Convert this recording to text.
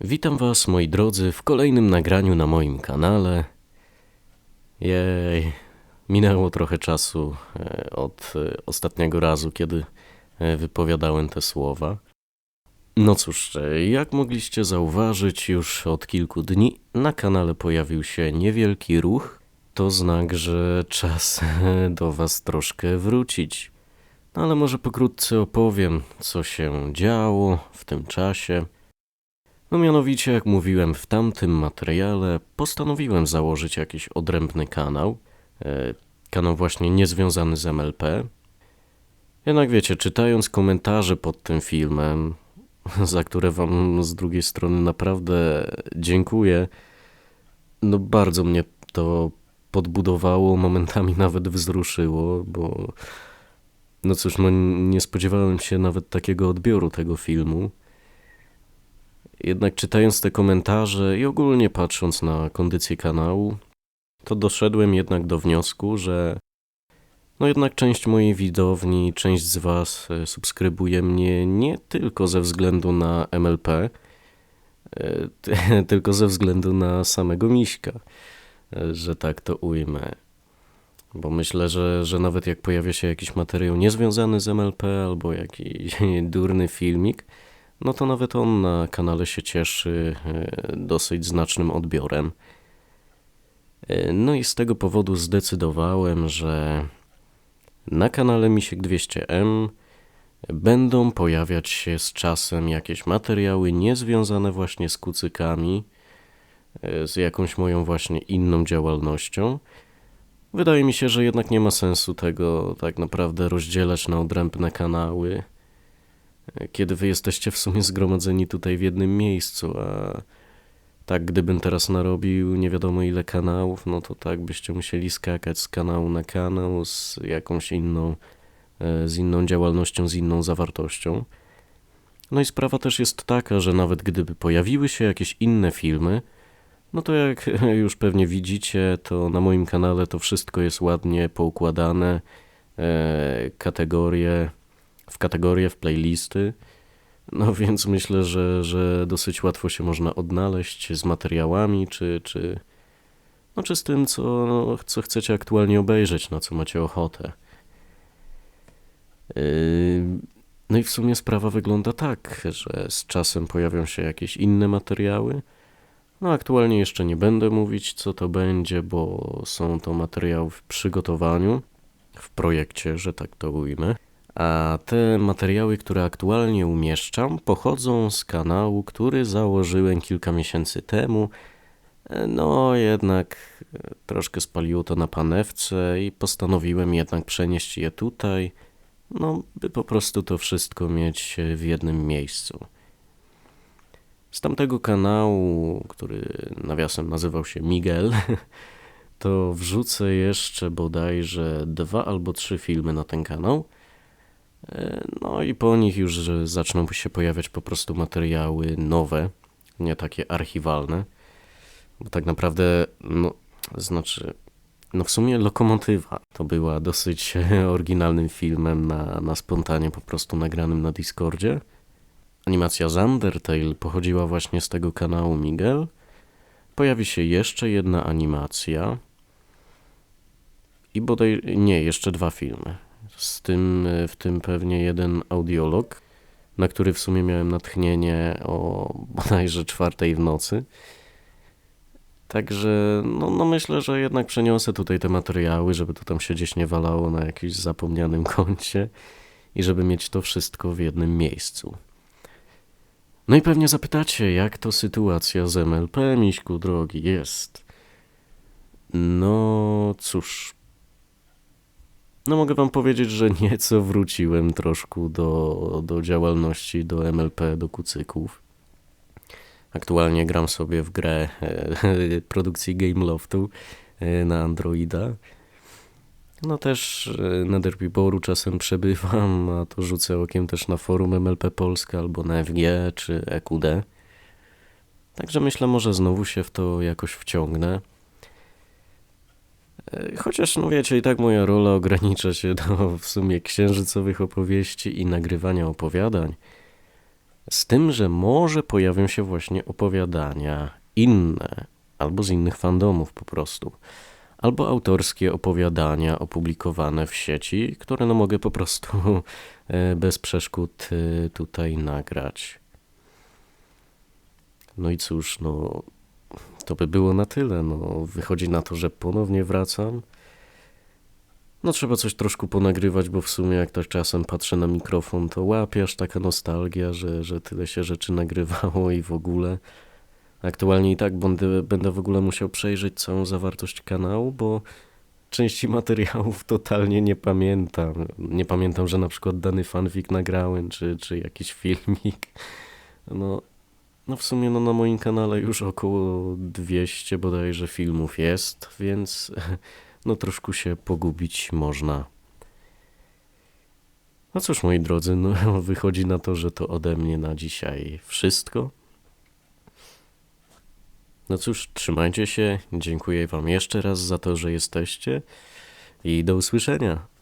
Witam Was, moi drodzy, w kolejnym nagraniu na moim kanale. Jej, minęło trochę czasu e, od e, ostatniego razu, kiedy e, wypowiadałem te słowa. No cóż, jak mogliście zauważyć, już od kilku dni na kanale pojawił się niewielki ruch. To znak, że czas do Was troszkę wrócić. No ale może pokrótce opowiem, co się działo w tym czasie. No mianowicie, jak mówiłem w tamtym materiale, postanowiłem założyć jakiś odrębny kanał. E, kanał właśnie niezwiązany z MLP. Jednak wiecie, czytając komentarze pod tym filmem, za które wam z drugiej strony naprawdę dziękuję, no bardzo mnie to podbudowało, momentami nawet wzruszyło, bo no cóż, no nie spodziewałem się nawet takiego odbioru tego filmu. Jednak czytając te komentarze i ogólnie patrząc na kondycję kanału, to doszedłem jednak do wniosku, że no jednak część mojej widowni, część z Was e, subskrybuje mnie nie tylko ze względu na MLP, e, ty- tylko ze względu na samego Miśka, e, że tak to ujmę. Bo myślę, że, że nawet jak pojawia się jakiś materiał niezwiązany z MLP albo jakiś durny filmik, no to nawet on na kanale się cieszy e, dosyć znacznym odbiorem. E, No i z tego powodu zdecydowałem, że na kanale Misiek 200M będą pojawiać się z czasem jakieś materiały niezwiązane właśnie z kucykami, e, z jakąś moją właśnie inną działalnością. Wydaje mi się, że jednak nie ma sensu tego tak naprawdę rozdzielać na odrębne kanały kiedy wy jesteście w sumie zgromadzeni tutaj w jednym miejscu, a tak gdybym teraz narobił nie wiadomo ile kanałów, no to tak byście musieli skakać z kanału na kanał z jakąś inną, e, z inną działalnością, z inną zawartością. No i sprawa też jest taka, że nawet gdyby pojawiły się jakieś inne filmy, no to jak już pewnie widzicie, to na moim kanale to wszystko jest ładnie poukładane, e, kategorie, w kategorie, w playlisty. No więc myślę, że, że dosyć łatwo się można odnaleźć z materiałami, czy, czy, no, czy z tym, co, co chcecie aktualnie obejrzeć, na co macie ochotę. Yy, No i w sumie sprawa wygląda tak, że z czasem pojawią się jakieś inne materiały. No aktualnie jeszcze nie będę mówić, co to będzie, bo są to materiały w przygotowaniu, w projekcie, że tak to ujmę. A te materiały, które aktualnie umieszczam, pochodzą z kanału, który założyłem kilka miesięcy temu. E, No, jednak e, troszkę spaliło to na panewce i postanowiłem jednak przenieść je tutaj, no, by po prostu to wszystko mieć e, w jednym miejscu. Z tamtego kanału, który nawiasem nazywał się Miguel, to wrzucę jeszcze bodajże dwa albo trzy filmy na ten kanał. E, No i po nich już zaczną się pojawiać po prostu materiały nowe, nie takie archiwalne. Bo tak naprawdę, no, znaczy, no w sumie Lokomotywa to była dosyć oryginalnym filmem na, na spontanie po prostu nagranym na Discordzie. Animacja z Undertale pochodziła właśnie z tego kanału Miguel. Pojawi się jeszcze jedna animacja. I bodaj, nie, jeszcze dwa filmy z tym, e, w tym pewnie jeden audiolog, na który w sumie miałem natchnienie o bodajże czwartej w nocy. Także no, no myślę, że jednak przeniosę tutaj te materiały, żeby to tam się gdzieś nie walało na jakimś zapomnianym koncie i żeby mieć to wszystko w jednym miejscu. No i pewnie zapytacie, jak to sytuacja z MLP, miśku drogi, jest. No cóż, no mogę wam powiedzieć, że nieco wróciłem troszkę do, do działalności, do MLP, do kucyków. Aktualnie gram sobie w grę e, produkcji Gameloftu e, na Androida. No też e, na Derbyboru czasem przebywam, a to rzucę okiem też na forum MLP Polska albo na FG czy EQD. Także myślę, może znowu się w to jakoś wciągnę. E, Chociaż, no wiecie, i tak moja rola ogranicza się do w sumie księżycowych opowieści i nagrywania opowiadań. Z tym, że może pojawią się właśnie opowiadania inne, albo z innych fandomów po prostu, albo autorskie opowiadania opublikowane w sieci, które no mogę po prostu e, bez przeszkód e, tutaj nagrać. No i cóż, no to by było na tyle. No, wychodzi na to, że ponownie wracam. No trzeba coś troszkę ponagrywać, bo w sumie jak tak czasem patrzę na mikrofon, to łapię aż taka nostalgia, że, że tyle się rzeczy nagrywało i w ogóle. Aktualnie i tak będę, będę w ogóle musiał przejrzeć całą zawartość kanału, bo części materiałów totalnie nie pamiętam. Nie pamiętam, że na przykład dany fanfic nagrałem, czy, czy jakiś filmik. No, no w sumie no na moim kanale już około 200 bodajże filmów jest, więc no troszkę się pogubić można. No cóż moi drodzy, no wychodzi na to, że to ode mnie na dzisiaj wszystko. No cóż, trzymajcie się, dziękuję wam jeszcze raz za to, że jesteście i do usłyszenia.